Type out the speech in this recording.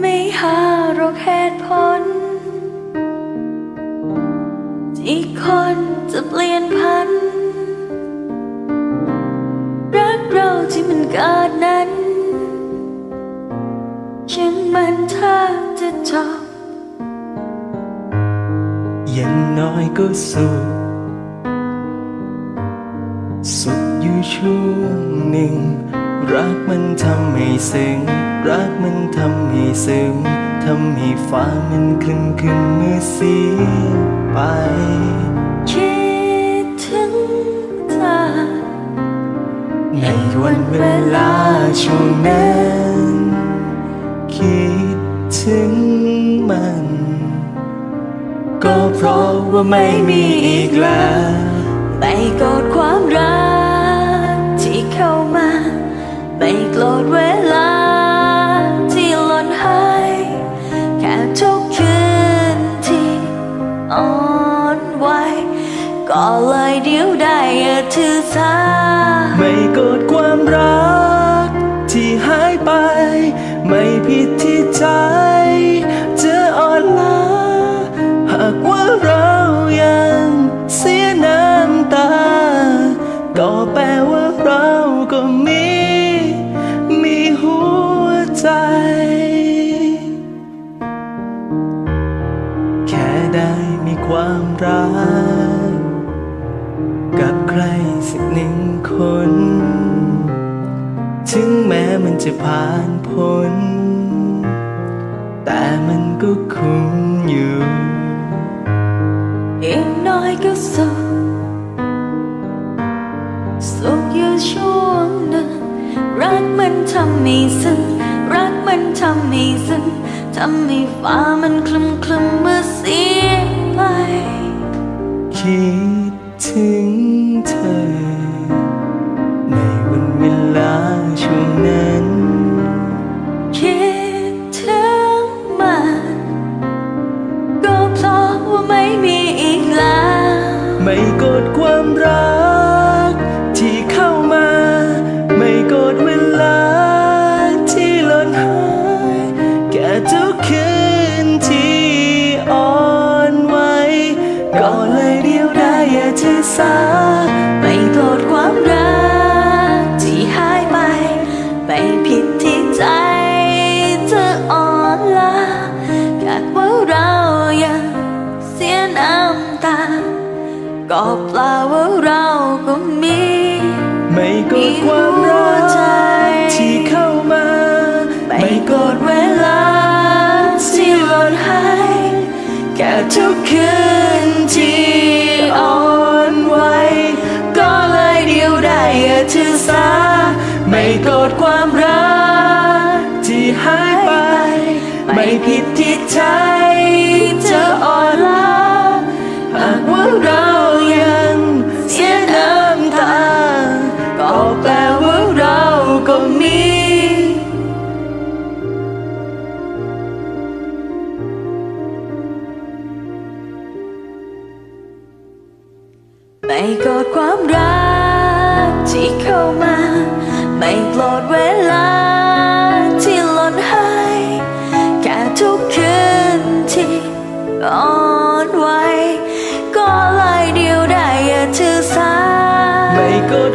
ไม่หาหรอกเหตุผล ที่คนจะเปลี่ยนพัน รักเราที่มันเกิดนั้นฉันมันถ้าจะจบอย่างน้อยก็สุขสุขอยู่ช่วงหนึ่ง รักมันทำให้ซึ้ง รักมันทำให้ซึ้ง ทำให้ฟ้ามันคลึมคลึมเมื่อเสียไป คิดถึงเธอ ในวันเวลาช่วงนั้น คิดถึงมัน ก็เพราะว่าไม่มีอีกแล้ว ไม่กรธความรัก ไม่โกรธเวลาที่หล่นหาย แค่ทุกคืนที่อ่อนไหวก็เลยเดียวได้อย่าถือสาไม่โกรธความรักที่หายไป ไม่ผิดที่ใจจะอ่อนล้าหากว่าเรา ได้มีความรัก กับใครสักหนึ่งคน ถึงแม้มันจะผ่านพ้น แต่มันก็คุ้มอยู่อย่างน้อยก็สุขสุขอยู่ช่วงหนึ่งรักมันทำให้ซึ้งรักมันทำให้ซึ้ง ทำให้ฟ้ามันคลึมคลึมเมื่อเสียไป คิดถึงเธอ ในวันเวลาช่วงนั้น คิดถึงมัน ก็เพราะว่าไม่มีอีกแล้ว ไม่โกรธความรัก อย่าไม่โกรธความรักที่หายไปไม่ผิดที่ใจเธออ่อนล้าหากว่าเรายังเสียน้ำตา ก็แปล่าว่าเราก็มี ไม่กรธความรักที่เข้ามา ไม่กรธเวลาที่หล่นหายแค่ทุกคืน ไม่โกรธความรักที่หายไป ไม่ผิดที่ใจจะอ่อนล้าหากว่าเรายังเสียน้ำตาก็แปลว่าเราก็มีไม่โกรธความรักที่เข้ามา ไม่ปลดเวลาที่หล่นหายแค่ทุกคืนที่อ่อนไหวก็ลายเดียวได้อย่าถือสาไม่กด